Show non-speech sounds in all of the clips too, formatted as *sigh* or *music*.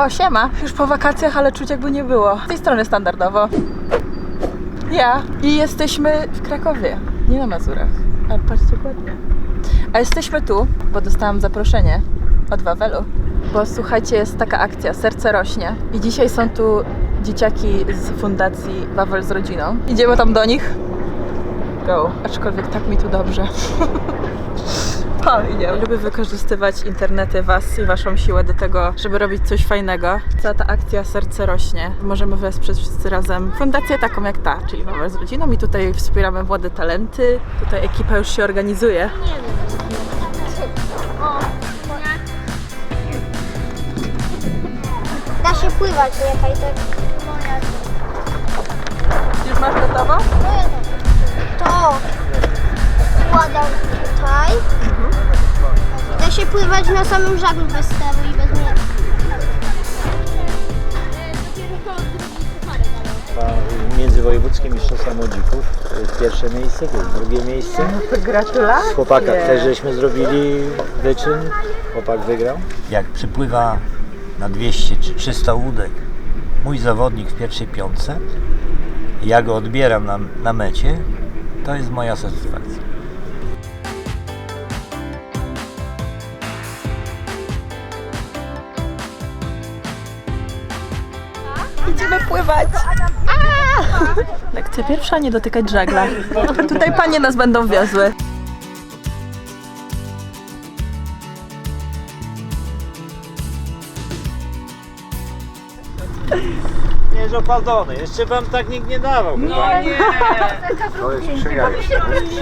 O, siema. Już po wakacjach, ale czuć jakby nie było. Z tej strony standardowo. Ja. I jesteśmy w Krakowie. Nie na Mazurach. Ale patrzcie ładnie. A jesteśmy tu, bo dostałam zaproszenie od Wawelu. Bo słuchajcie, jest taka akcja Serce rośnie. I dzisiaj są tu dzieciaki z fundacji Wawel z rodziną. Idziemy tam do nich. Go. Aczkolwiek tak mi tu dobrze. *laughs* Fajnie. Lubię wykorzystywać internety, Was i Waszą siłę do tego, żeby robić coś fajnego. Cała ta akcja Serce rośnie. Możemy wesprzeć wszyscy razem fundację taką jak ta, czyli Wawel z rodziną i tutaj wspieramy młode talenty. Tutaj ekipa już się organizuje. Da się pływać, nie Kajtek? Już masz gotowo? To wkładam tutaj. Da się pływać na samym żaglu bez steru i bez mnie. W międzywojewódzkim mistrzostwa młodzików pierwsze miejsce, to jest drugie miejsce. Gratulacje. Z chłopaka też żeśmy zrobili wyczyn, chłopak wygrał. Jak przypływa na 200 czy 300 łódek mój zawodnik w pierwszej piątce, ja go odbieram na, na mecie, to jest moja satysfakcja. Idziemy pływać. Lekcja pierwsza, nie dotykać żagla. Tutaj panie nas będą wiozły. Nie jest opadzony, jeszcze wam tak nikt nie dawał. No nie. To jest.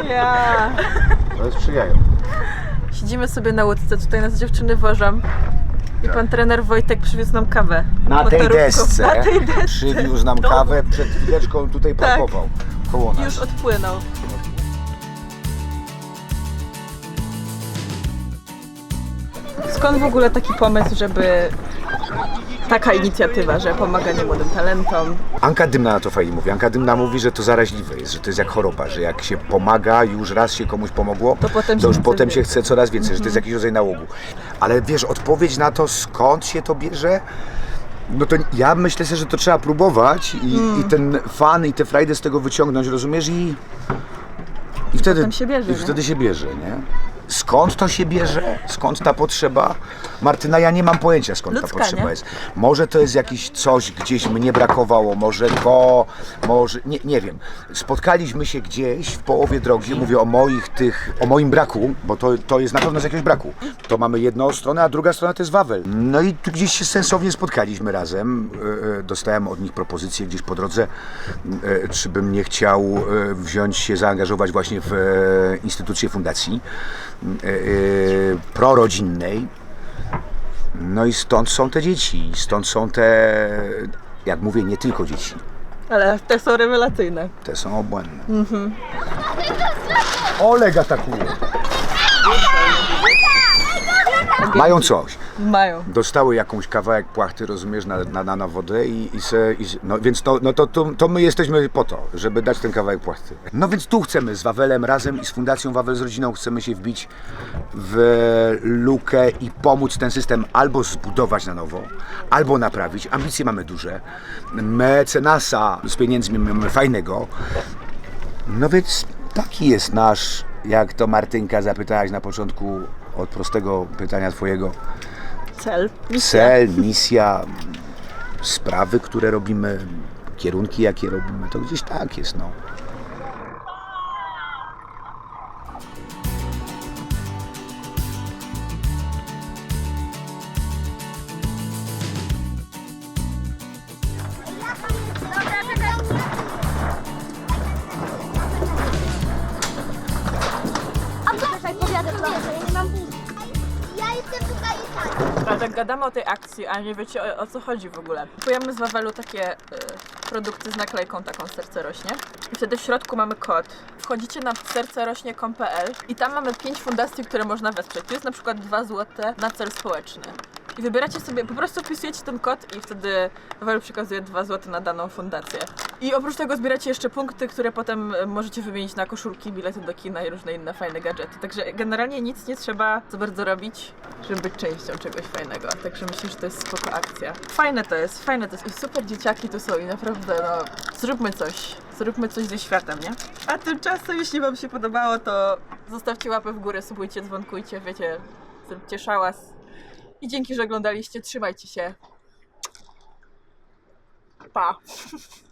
Ja. To jest sprzyjając. Siedzimy sobie na łódce, tutaj nas dziewczyny wożą. I pan trener Wojtek przywiózł nam kawę. Na tej Motorówką. desce Na tej desce. przywiózł nam kawę, przed chwileczką tutaj Tak. parkował koło nas. Już odpłynął. Skąd w ogóle taki pomysł, żeby taka inicjatywa, że pomaganie młodym talentom? Anka Dymna na to fajnie mówi. Anka Dymna mówi, że to zaraźliwe jest, że to jest jak choroba, że jak się pomaga, już raz się komuś pomogło, To potem się już potem się chce coraz więcej, że to jest jakiś rodzaj nałogu. Ale wiesz, odpowiedź na to, skąd się to bierze, no to ja myślę sobie, że to trzeba próbować i, Mm. i ten fan i te frajdę z tego wyciągnąć, rozumiesz? I, i wtedy się bierze, I nie? wtedy się bierze, nie? Skąd to się bierze? Skąd ta potrzeba? Martyna, ja nie mam pojęcia skąd Ludzka, ta potrzeba nie? jest. Może to jest jakieś coś, gdzieś mnie brakowało, może to, może, nie, nie wiem. Spotkaliśmy się gdzieś w połowie drogi, mówię o moich tych, o moim braku, bo to, to jest na pewno z jakiegoś braku. To mamy jedną stronę, a druga strona to jest Wawel. No i tu gdzieś się sensownie spotkaliśmy razem. E, e, Dostałem od nich propozycję gdzieś po drodze, e, czy bym nie chciał e, wziąć się, zaangażować właśnie w e, instytucję fundacji e, e, prorodzinnej. No i stąd są te dzieci, stąd są te, jak mówię, nie tylko dzieci, Ale te są rewelacyjne. te są obłędne. Oleg atakuje. Mają coś. Mają. Dostały jakąś kawałek płachty, rozumiesz, na, na, na, na wodę i, i, se, i se- no więc to, no to, to, to my jesteśmy po to, żeby dać ten kawałek płachty. No więc tu chcemy z Wawelem razem i z Fundacją Wawel z Rodziną chcemy się wbić w lukę i pomóc ten system albo zbudować na nowo, albo naprawić. Ambicje mamy duże. Mecenasa z pieniędzmi mamy fajnego. No więc taki jest nasz, jak to Martynka zapytałaś na początku od prostego pytania twojego, Cel. cel, misja, sprawy, które robimy, kierunki, jakie robimy, to gdzieś tak jest, no. Tak. Gadamy o tej akcji, a nie wiecie o, o co chodzi w ogóle. Kupujemy z Wawelu takie y, produkty z naklejką taką serce rośnie. I wtedy w środku mamy kod. Wchodzicie na sercerośnie.pl i tam mamy pięć fundacji, które można wesprzeć. Tu jest na przykład 2 zł na cel społeczny. I wybieracie sobie, po prostu wpisujecie ten kod i wtedy Wal przekazuje 2 zł na daną fundację. I oprócz tego zbieracie jeszcze punkty, które potem e, możecie wymienić na koszulki, bilety do kina i różne inne fajne gadżety. Także generalnie nic nie trzeba za bardzo robić, żeby być częścią czegoś fajnego. Także myślę, że to jest spoko akcja. Fajne to jest, fajne to jest i super dzieciaki tu są i naprawdę no, zróbmy coś. Zróbmy coś ze światem, nie? A tymczasem, jeśli Wam się podobało, to zostawcie łapę w górę, subujcie, dzwonkujcie, wiecie, zróbcie szałas. I dzięki, że oglądaliście. Trzymajcie się. Pa. *laughs*